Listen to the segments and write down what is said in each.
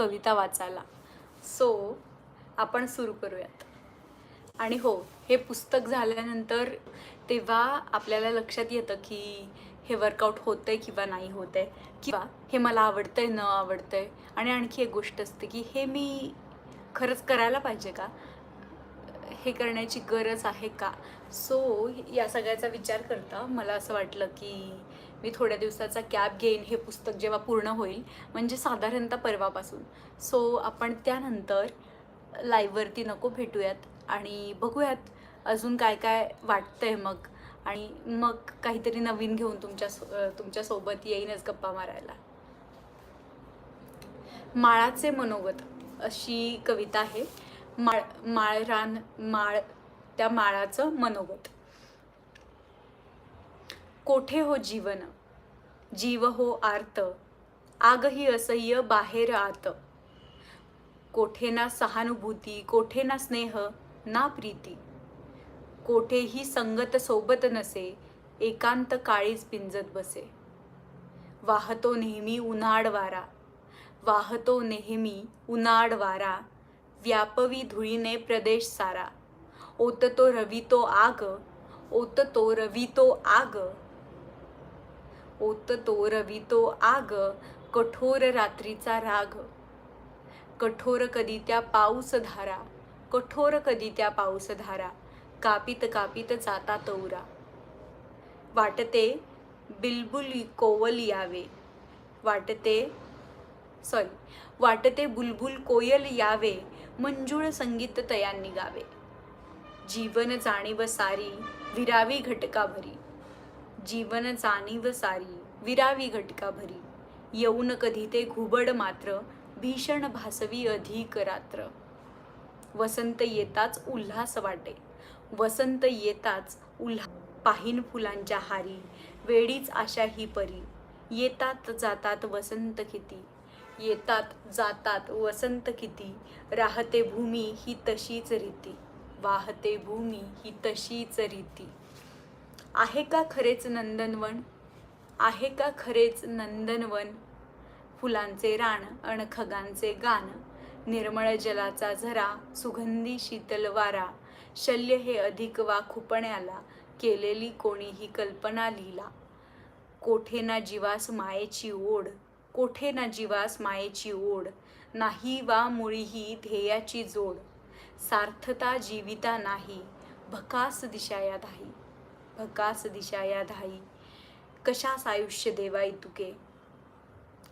कविता वाचायला. सो आपण सुरू करूयात. आणि हो हे पुस्तक झाल्यानंतर तेव्हा आपल्याला लक्षात येतं की हे वर्कआउट होतंय किंवा नाही होत आहे किंवा हे मला आवडतंय न आवडतंय. आणि आणखी एक गोष्ट असते की हे मी खरंच करायला पाहिजे का? हे करण्याची गरज आहे का? सो या सगळ्याचा विचार करता मला असं वाटलं की मी थोड्या दिवसाचा कॅब घेईन हे पुस्तक जेव्हा पूर्ण होईल म्हणजे साधारणतः परवापासून. सो आपण त्यानंतर लाईव्हवरती नको भेटूयात आणि बघूयात अजून काय काय वाटतंय मग. आणि मग काहीतरी नवीन घेऊन तुमच्या सो- तुमच्यासोबत येईनच गप्पा मारायला. माळाचे मनोगत अशी कविता आहे. माळ माळरान माळ त्या माळाचं मनोगत. कोठे हो जीवन? जीव हो आर्त आगही असह्य बाहेर आत. कोठे ना सहानुभूती कोठे ना स्नेह ना प्रीती. कोठेही संगत सोबत नसे एकांत काळीच पिंजत बसे. वाहतो नेहमी उन्हाड वारा वाहतो नेहमी उन्हाड वारा. व्यापवी धुळीने प्रदेश सारा. ओततो रवितो आग ओततो रवितो आग. ओत तो रवितो आग कठोर रात्रीचा राग. कठोर कधी त्या पाऊस धारा कठोर कधी त्या पाऊस धारा कापित कापित जाता तौरा वाटते बिलबुल कोवल यावे. वाटते सॉरी वाटते बुलबुल कोयल यावे मंजूळ संगीत तयांनी गावे जीवन जाणीव सारी विरावी घटका भरी जीवन जाणीव सारी विरावी घटका भरी येऊन कधी ते घुबड मात्र भीषण भासवी अधिक रात्र. वसंत येताच उल्हास वाटे. वसंत येताच उल्हा पाहिन फुलांच्या हारी वेडीच आशा ही परी. येतात जातात वसंत किती? येतात जातात वसंत किती? राहते भूमी ही तशीच रीती. वाहते भूमी ही तशीच रीती. आहे का खरेच नंदनवन? आहे का खरेच नंदनवन? फुलांचे रान अण खगांचे गान निर्मळ जलाचा झरा सुगंधी शीतल वारा शल्य हे अधिक वा खुपण्याला केलेली कोणीही कल्पना लिहिला कोठे ना जीवास मायेची ओढ कोठे ना जीवास मायेची ओढ नाही वा मुळीही ध्येयाची जोड. सार्थता जीविता नाही भकास दिशाया धाई भकास दिशा या धाई. कशास आयुष्य देवा इतुके?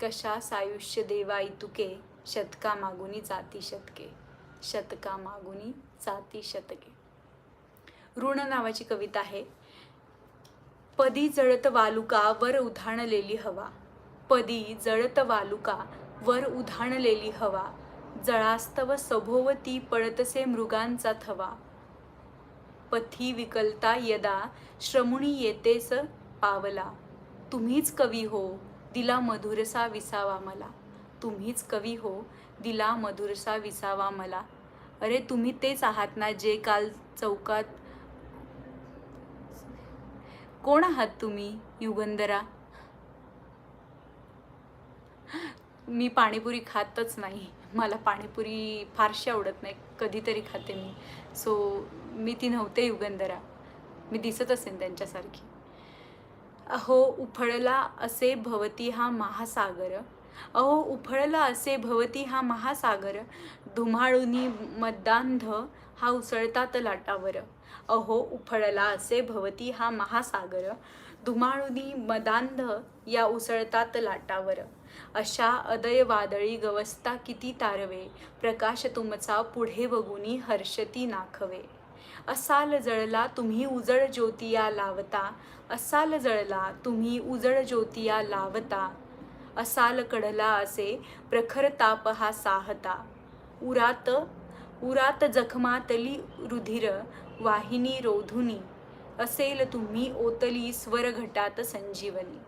कशास आयुष्य देवा इतुके? शतका मागुनी जाती शतके. शतका मागुनी जाती शतके. ऋण नावाची कविता आहे. पदी जळत वालुका वर उधाणलेली हवा. पदी जळत वालुका वर उधाणलेली हवा. जळास्तव सभोवती पळतसे मृगांचा थवा. पथी विकलता यदा श्रमुणी येतेस पावला. तुम्हीच कवी हो दिला मधुरसा विसावा मला. तुम्हीच कवी हो दिला मधुरसा विसावा मला. अरे तुम्ही तेच आहात ना जे काल चौकात कोण आहात तुम्ही युगंधरा? मी पाणीपुरी खातच नाही. मला पाणीपुरी फारशी आवडत नाही. कधीतरी खाते मी. सो मी ती नव्हते युगंधरा. मी दिसत असेन त्यांच्यासारखी. अहो उफळला असे भवती हा महासागर. अहो उफळला असे भवती हा महासागर. धुमाळुनी मद्दांध हा उसळतात लाटावर. अहो उफळला असे भवती हा महासागर. धुमाळुनी मदांध या उसळतात लाटावर. अशा अदय वादळी गवस्ता किती तारवे. प्रकाश तुमचा पुढे बघुनी हर्षती नाखवे. असाल जळला तुम्ही उजळ ज्योतिया लावता. असाल जळला तुम्ही उजळ ज्योतिया लावता. असाल कडला असे प्रखर ताप हा साहता. उरात उरात जखमातली रुधिर वाहिनी रोधुनी. असेल तुम्ही ओतली स्वर घटात संजीवनी.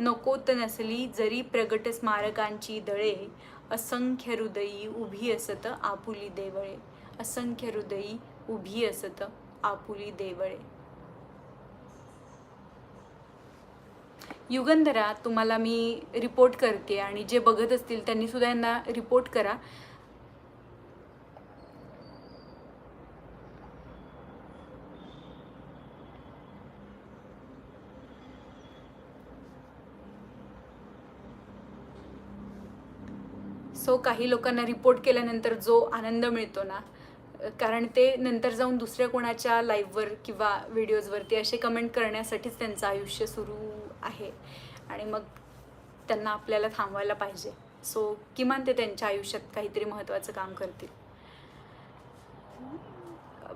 नकोत नसली जरी प्रगट स्मारकांची दळे असंख्य हृदयी उभी असत आपुली देवळे. असंख्य हृदयी उभी असत आपुली देवळे. युगंधरा तुम्हाला मी रिपोर्ट करते आणि जे बघत असतील त्यांनी सुद्धा यांना रिपोर्ट करा. सो काही लोकांना रिपोर्ट केल्यानंतर जो आनंद मिळतो ना कारण ते नंतर जाऊन दुसऱ्या कोणाच्या लाईव्हवर किंवा व्हिडिओजवरती असे कमेंट करण्यासाठीच त्यांचं आयुष्य सुरू आहे. आणि मग त्यांना आपल्याला थांबवायला पाहिजे. सो किमान ते त्यांच्या आयुष्यात काहीतरी महत्त्वाचं काम करतील.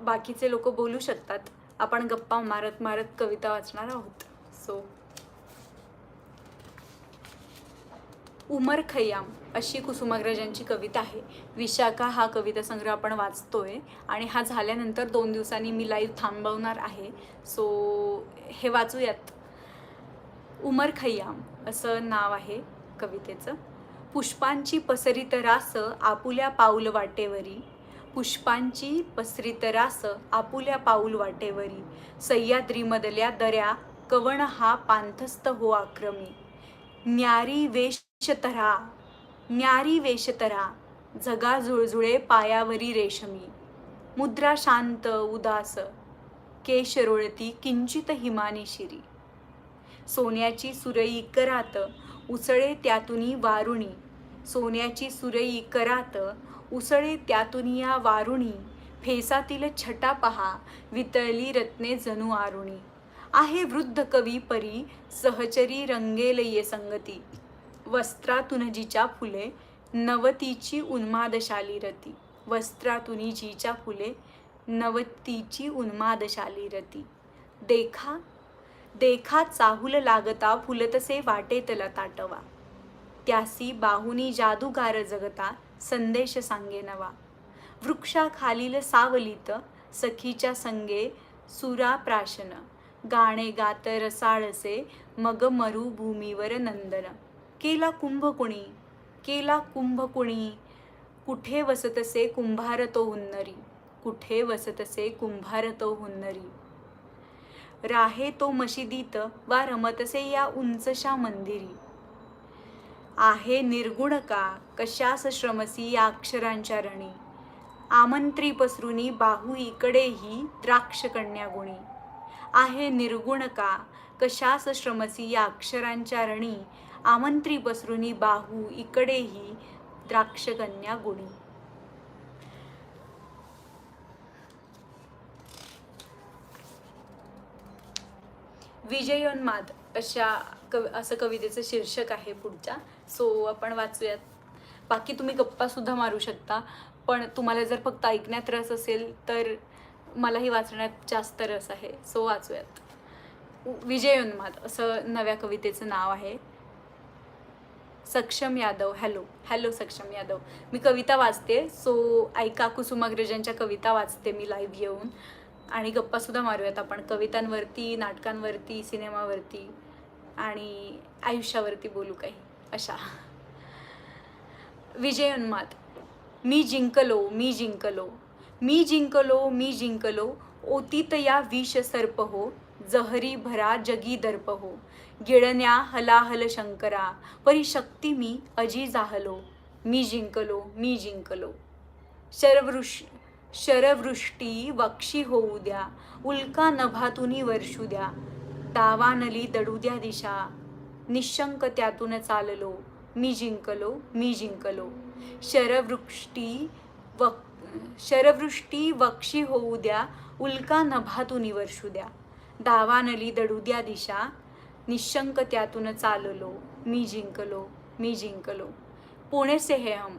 बाकीचे लोक बोलू शकतात. आपण गप्पा मारत मारत कविता वाचणार आहोत. सो उमर खय्याम अशी कुसुमाग्रजांची कविता आहे. विशाखा हा कविता संग्रह आपण वाचतोय आणि हा झाल्यानंतर दोन दिवसांनी मी लाईव्ह थांबवणार आहे. सो हे वाचूयात. उमर खय्याम असं नाव आहे कवितेचं. पुष्पांची पसरित रास आपुल्या पाऊल वाटेवरी. पुष्पांची पसरित रास आपुल्या पाऊल वाटेवरी. सह्याद्रीमधल्या दऱ्या कवण हा पांथस्थ हो आक्रमी. न्यारी वेश वेशतरा न्यारी वेशतरा जगा झुळझुळे पायावरी रेशमी. मुद्रा शांत उदास केश रोळती किंचित हिमाने शिरी. सोन्याची सुरई करात उसळे त्यातुनी वारुणी. सोन्याची सुरई करात उसळे त्यातुनी या वारुणी. फेसातील छटा पहा वितळली रत्ने जणू आरुणी. आहे वृद्ध कवी परी सहचरी रंगेल ये संगती. वस्त्रातून जिच्या फुले नवतीची उन्मादशाली रती. वस्त्रातून जिच्या फुले नवतीची उन्मादशाली रती. देखा देखा चाहुल लागता फुलतसे वाटेतला ताटवा. त्यासी बाहुनी जादूगार जगता संदेश सांगे नवा. वृक्षाखालील सावलीत सखीच्या संगे सुरा प्राशन. गाणे गात रसाळसे मग मरुभूमीवर नंदन. केला कुंभकुणी केला कुंभकुणी कुठे वसतसे कुंभार तो हुन्नरी? कुठे वसतसे कुंभार तो हुन्नरी? राहे तो मशिदीत वा रमतसे या उंचशा मंदिरी? आहे निर्गुण का? कशास श्रमसी या अक्षरांच्या रणी? आमंत्री पसरुनी बाहू इकडेही द्राक्ष कन्या गुणी? आहे निर्गुण का? कशास श्रमसी या अक्षरांच्या रणी? आमंत्री बसरुनी बाहू इकडेही द्राक्षकन्या गुणी. विजयोन्माद अशा कव असं कवितेचं शीर्षक आहे पुढच्या. सो आपण वाचूयात. बाकी तुम्ही गप्पासुद्धा मारू शकता. पण तुम्हाला जर फक्त ऐकण्यात रस असेल तर मलाही वाचण्यात जास्त रस आहे. सो वाचूयात. विजयोन्माद असं नव्या कवितेचं नाव आहे. सक्षम यादव हॅलो हॅलो सक्षम यादव. मी कविता वाचते सो ऐका कुसुमाग्रजांच्या कविता वाचते मी लाईव्ह येऊन. आणि गप्पासुद्धा मारूयात आपण कवितांवरती नाटकांवरती सिनेमावरती आणि आयुष्यावरती बोलू काही अशा. विजय उन्माद मी जिंकलो मी जिंकलो मी जिंकलो मी जिंकलो ओतीत या विष सर्प हो जहरी भरा जगी दर्प हो. गिळण्या हलाहल शंकरा परी शक्ती मी अजी जाहलो. मी जिंकलो मी जिंकलो. शरवृष शरवृष्टी वक्षी होऊ द्या. उल्का नभातुनी वर्षू द्या. तावानली दडू द्या दिशा. निशंक त्यातून चाललो. मी जिंकलो मी जिंकलो. शरवृष्टी व शरवृष्टी वक्षी होऊ द्या. उल्का नभातून वर्षू द्या. दावानली दडू द्या दिशा. निशंक त्यातून चाललो मी जिंकलो मी जिंकलो. पुणे से है हम.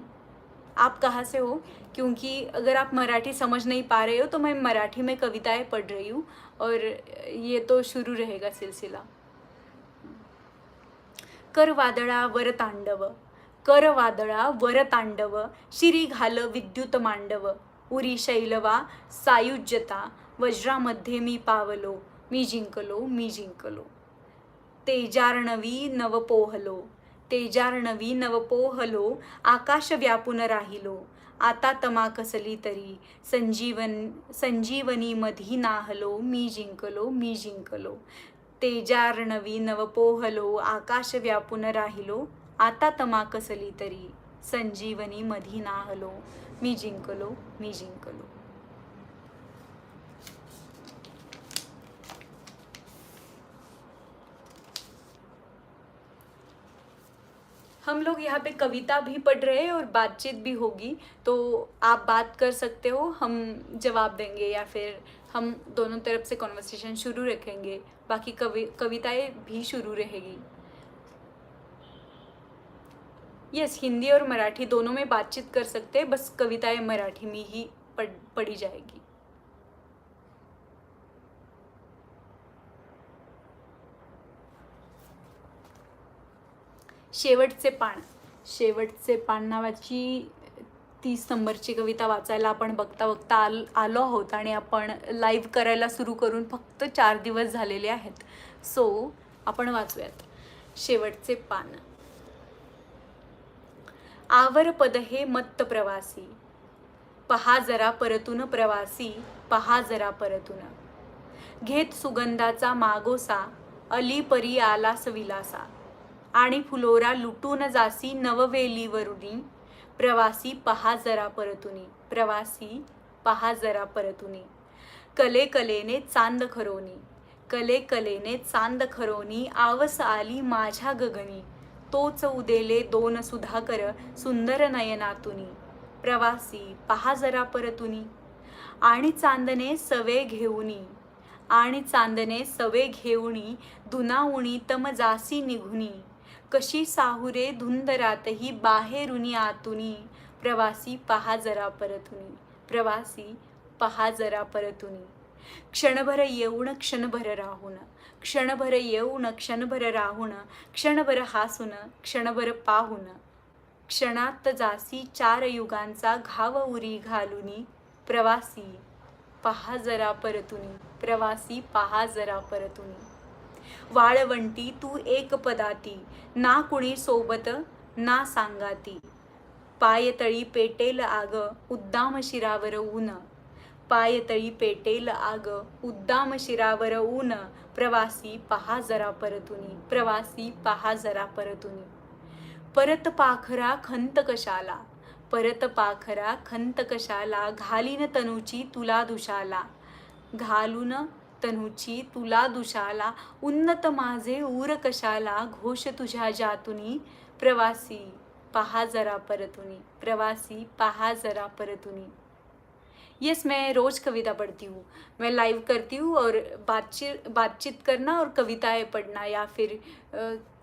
आप कहाँ से हो? क्योंकि अगर आप मराठी समझ नहीं पा रहे हो तो मैं मराठी में कविताएं पढ़ रही हूँ और ये तो शुरू रहेगा सिलसिला। कर वादळा वर तांडव कर वादळा वर तांडव शिरी घाल विद्युत मांडव उरी शैलवा सायुज्यता वज्रामध्ये मी पावलो मी जिंकलो मी जिंकलो. तेजार्णवी नवपोहलो. तेजार्णवी नवपोहलो आकाश व्यापून राहिलो. आता तमा कसली तरी. संजीवन संजीवनीमधी नाहलो मी जिंकलो मी जिंकलो. तेजार्णवी नवपोहलो आकाश व्यापून राहिलो. आता तमा कसली तरी. संजीवनीमधी नाहलो मी जिंकलो मी जिंकलो. हम लोग यहाँ पे कविता भी पढ़ रहे हैं और बातचीत भी होगी। तो आप बात कर सकते हो, हम जवाब देंगे या फिर हम दोनों तरफ़ से कॉन्वर्सेशन शुरू रखेंगे। बाकी कवि, कविताएँ भी शुरू रहेगी। यस हिंदी और मराठी दोनों में बातचीत कर सकते हैं, बस कविताएँ मराठी में ही पढ़, पढ़ी जाएगी। शेवटचे पान. शेवटचे पान नावाची तीस नंबरची कविता वाचायला आपण बघता बघता आल आलो आहोत आणि आपण लाईव्ह करायला सुरू करून फक्त चार दिवस झालेले आहेत. सो आपण वाचूयात. शेवटचे पान. आवर पद हे मत्त प्रवासी. पहा जरा परतून प्रवासी पहा जरा परतून. घेत सुगंधाचा मागोसा अली परी आलास विलासा. आणि फुलोरा लुटून जासी नववेलीवरुनी. प्रवासी पहा जरा परतुनी. प्रवासी पहा जरा परतुनी. कले कलेने चांद खरोनी. कले कलेने चांद खरोनी. आवस आली माझ्या गगनी. तोच उदेले दोन सुधाकर सुंदर नयनातुनी. प्रवासी पहा जरा परतुनी. आणि चांदने सवे घेऊनी. आणि चांदने सवे घेऊनी. धुनाउणी तम जासी निघुनी. कशी साहुरे धुंदरातही बाहेरुनी आतुनी? प्रवासी पहा जरा परतुनी. प्रवासी पहा जरा परतुनी. क्षणभर येऊन क्षणभर राहून. क्षणभर येऊन क्षणभर राहून. क्षणभर हासून क्षणभर पाहून. क्षणात जासी चार युगांचा घाव उरी घालुनी. प्रवासी पहा जरा परतुनी. प्रवासी पहा जरा परतुनी. वाळवंटी तू एक पदाती. ना कुणी सोबत ना सांगाती. पायतळी पेटेल आग उद्दाम शिरावर ऊन. पायतळी पेटेल आग उद्दाम शिरावर ऊन. प्रवासी पहा जरा परतुनी प्रवासी पहा जरा परतुनी. परत पाखरा खंत कशाला? परत पाखरा खंत कशाला? घालीन तनुची तुला दुशाला. घालून तनुची तुला दुशाला उन्नत माझे उर कशाला घोष तुझ्या जातुनी. प्रवासी, पहा जरा परतुनी. प्रवासी, पहा जरा परतुनी. यस मैं रोज़ कविता पढ़ती हूँ. मैं लाइव करती हूँ और बातचीत बातचीत करना और कविताएँ पढ़ना या फिर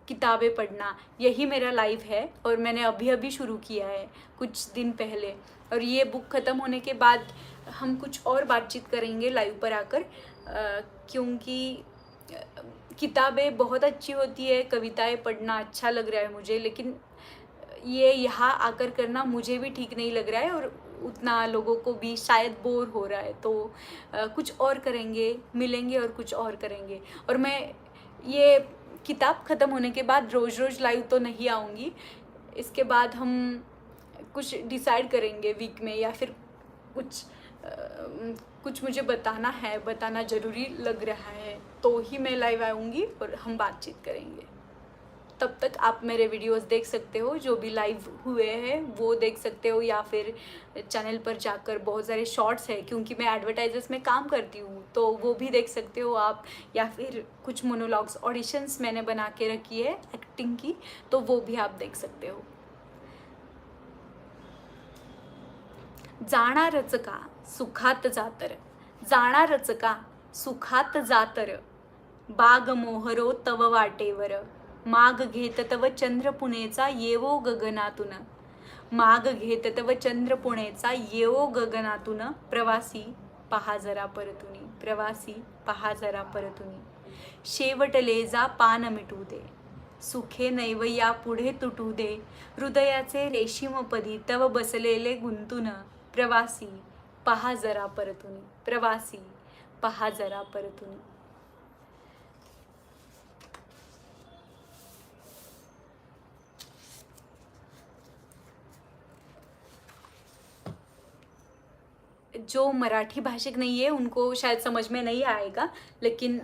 किताबें पढ़ना, यही मेरा लाइव है और मैंने अभी अभी शुरू किया है, कुछ दिन पहले। और ये बुक ख़त्म होने के बाद हम कुछ और बातचीत करेंगे लाइव पर आकर। क्योंकि किताबें बहुत अच्छी होती है कविताएँ पढ़ना अच्छा लग रहा है मुझे लेकिन ये यहाँ आकर करना मुझे भी ठीक नहीं लग रहा है और उतना लोगों को भी शायद बोर हो रहा है। तो अ, कुछ और करेंगे मिलेंगे और कुछ और करेंगे। और मैं ये किताब ख़त्म होने के बाद रोज़ रोज़ लाइव तो नहीं आऊँगी। इसके बाद हम कुछ डिसाइड करेंगे वीक में या फिर कुछ अ, कुछ मुझे बताना है, बताना ज़रूरी लग रहा है तो ही मैं लाइव आऊँगी और हम बातचीत करेंगे। तब तक आप मेरे वीडियोस देख सकते हो, जो भी लाइव हुए हैं, वो देख सकते हो, या फिर चैनल पर जाकर बहुत सारे शॉर्ट्स हैं, क्योंकि मैं एडवर्टाइजर्स में काम करती हूँ तो वो भी देख सकते हो आप, या फिर कुछ मोनोलॉग्स ऑडिशंस मैंने बना के रखी है एक्टिंग की तो वो भी आप देख सकते हो। जाणारच का सुखात जातर. जाणारच का? सुखात जातर. बाग मोहरो तव वाटेवर. माग घेत तव चंद्र पुणेचा येवो गगनातून. माग घेत तव चंद्र पुणेचा येवो गगनातून. प्रवासी पहा जरा परतुनी. प्रवासी पहा जरा परतुनी. शेवटले जा पान मिटू दे. सुखे नैव या पुढे तुटू दे. हृदयाचे रेशीमपदी तव बसलेले गुंतून. प्रवासी पहा जरा परतुनी, प्रवासी, पहा जरा परतुनी. जो मराठी भाषिक नहीं है उनको शायद समझ में नहीं आएगा, लेकिन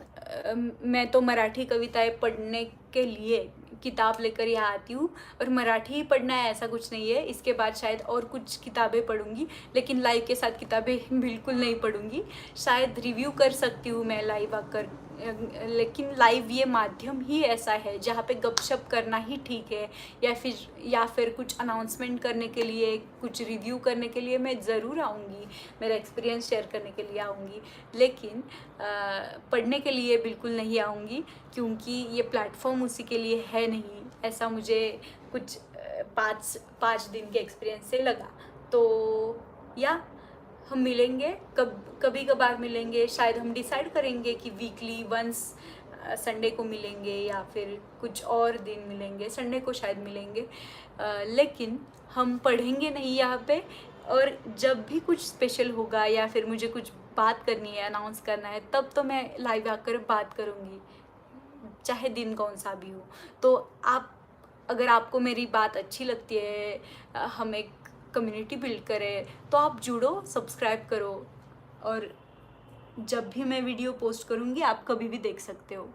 मैं तो मराठी कविताएँ पढ़ने के लिए किताब लेकर यहाँ आती हूँ और मराठी ही पढ़ना है, ऐसा कुछ नहीं है। इसके बाद शायद और कुछ किताबें पढ़ूँगी, लेकिन लाइव के साथ किताबें बिल्कुल नहीं पढ़ूँगी। शायद रिव्यू कर सकती हूँ मैं लाइव आकर। लेकिन लाइव ये माध्यम ही ऐसा है जहाँ पे गपशप करना ही ठीक है या फिर या फिर कुछ अनाउंसमेंट करने के लिए कुछ रिव्यू करने के लिए मैं ज़रूर आऊँगी मेरा एक्सपीरियंस शेयर करने के लिए आऊँगी लेकिन अ, पढ़ने के लिए बिल्कुल नहीं आऊँगी क्योंकि ये प्लेटफॉर्म उसी के लिए है नहीं ऐसा मुझे कुछ पाँच पाँच दिन के एक्सपीरियंस से लगा। तो या हम मिलेंगे कब कभी कभार मिलेंगे शायद हम डिसाइड करेंगे कि वीकली वंस संडे को मिलेंगे या फिर कुछ और दिन मिलेंगे संडे को शायद मिलेंगे। अ, लेकिन हम पढ़ेंगे नहीं यहाँ पे और जब भी कुछ स्पेशल होगा या फिर मुझे कुछ बात करनी है अनाउंस करना है तब तो मैं लाइव आकर बात करूँगी चाहे दिन कौन सा भी हो। तो आप अगर आपको मेरी बात अच्छी लगती है हम एक कम्युनिटी बिल्ड करें तो आप जुड़ो सब्सक्राइब करो। और जब भी मैं वीडियो पोस्ट करूँगी, आप कभी भी देख सकते हो।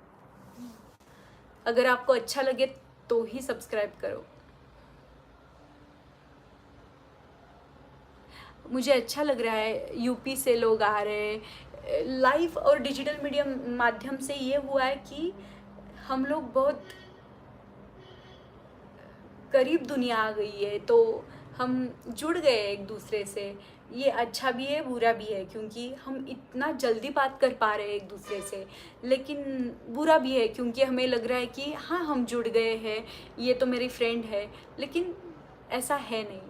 अगर आपको अच्छा लगे तो ही सब्सक्राइब करो। मुझे अच्छा लग रहा है यूपी से लोग आ रहे हैं। लाइव और डिजिटल मीडिया माध्यम से ये हुआ है कि हम लोग बहुत करीब दुनिया आ गई है तो हम जुड़ गए एक दूसरे से। ये अच्छा भी है, बुरा भी है, क्योंकि हम इतना जल्दी बात कर पा रहे हैं एक दूसरे से। लेकिन बुरा भी है, क्योंकि हमें लग रहा है कि हाँ हम जुड़ गए हैं, ये तो मेरी फ्रेंड है। लेकिन ऐसा है नहीं,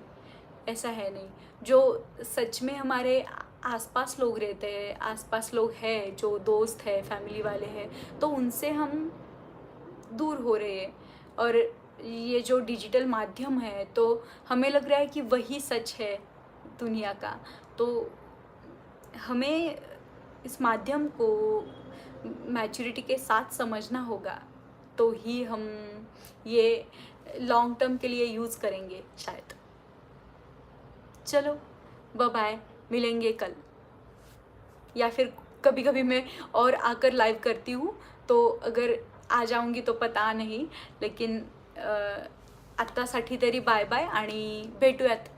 ऐसा है नहीं। जो सच में हमारे आसपास लोग रहते हैं, आसपास लोग हैं, जो दोस्त है फैमिली वाले हैं तो उनसे हम दूर हो रहे हैं। और ये जो डिजिटल माध्यम है तो हमें लग रहा है कि वही सच है दुनिया का। तो हमें इस माध्यम को मैच्योरिटी के साथ समझना होगा तो ही हम ये लॉन्ग टर्म के लिए यूज़ करेंगे शायद। चलो बाय बाय मिलेंगे कल। या फिर कभी कभी मैं और आकर लाइव करती हूँ तो अगर आ जाऊँगी तो पता नहीं, लेकिन आत्तासाठी तरी बाय बाय आणि भेटूयात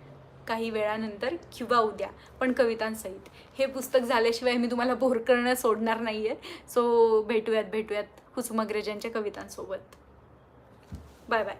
काही वेळानंतर किंवा उद्या पण कवितांसहित. हे पुस्तक झाल्याशिवाय मी तुम्हाला बोर करणं सोडणार नाही आहे सो भेटूयात भेटूयात कुसुमाग्रजांच्या कवितांसोबत. Bye bye